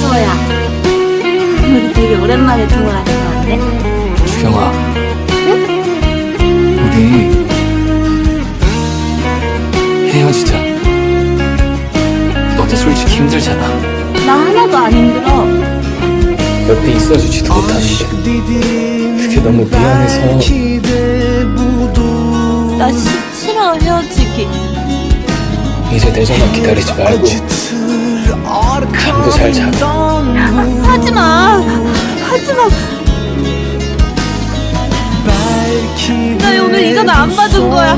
수호야. 우리 되게 오랜만에 통화하는 것 같네. 주경아. 우리 헤어지자. 너도 솔직히 힘들잖아. 나 하나도 안 힘들어. 옆에 있어주지도 못하는데. 그게 너무 미안해서. 나 시, 싫어 헤어지기. 이제 내 전화 기다리지 말고 잠도 잘 자고. 하지 마. 하지 마. 나 오늘 이 전화 안 받은 거야.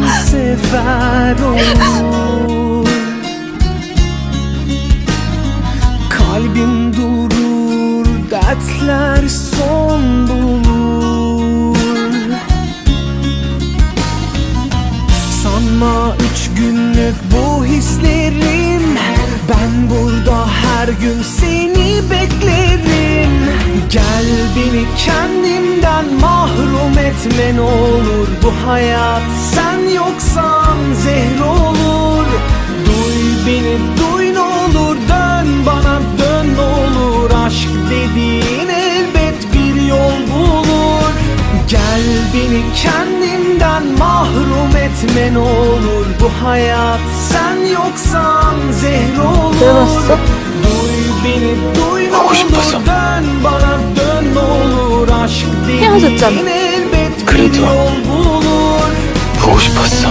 Kalbim durur, dertler son bulur Sanma üç günlük bu hislerim ben burada her gün seni beklerim. Gel beni kendimden mahrum etme ne olur. Bu hayat sen yoksan zehir olur beni kendimden mahrum etme ne olur Bu hayat sen yoksan zehir olur Neresi? Duy beni duy ne Hago olur 싶어서. dön bana dön ne olur Aşk 헤어졌잖아. dediğin elbet bir 그래도. yol bulur 보고 싶었어.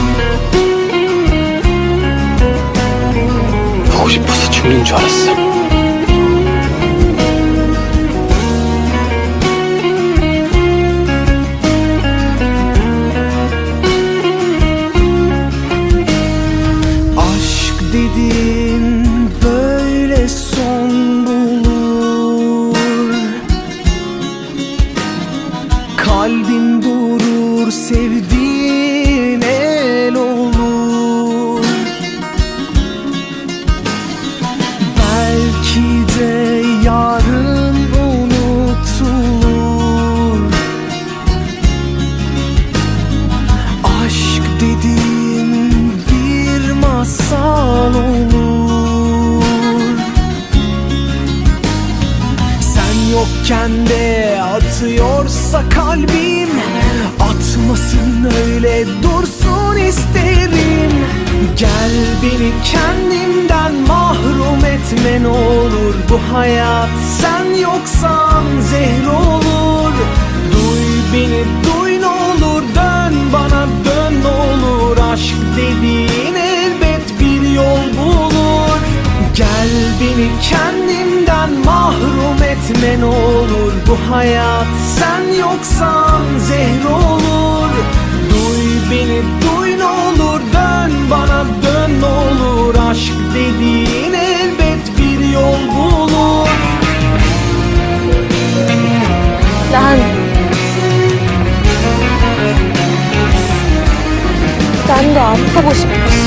보고 싶어서 죽는 줄 알았어. De atıyorsa kalbim Atmasın öyle dursun isterim. Gel beni kendimden mahrum etme ne olur Bu hayat. Sen yoksan gitme ne olur bu hayat? Sen yoksan zehir olur. Duy beni duy ne olur. Dön bana dön ne olur. Aşk dediğin elbet bir yol bulur. Lan Sen de altta boşuna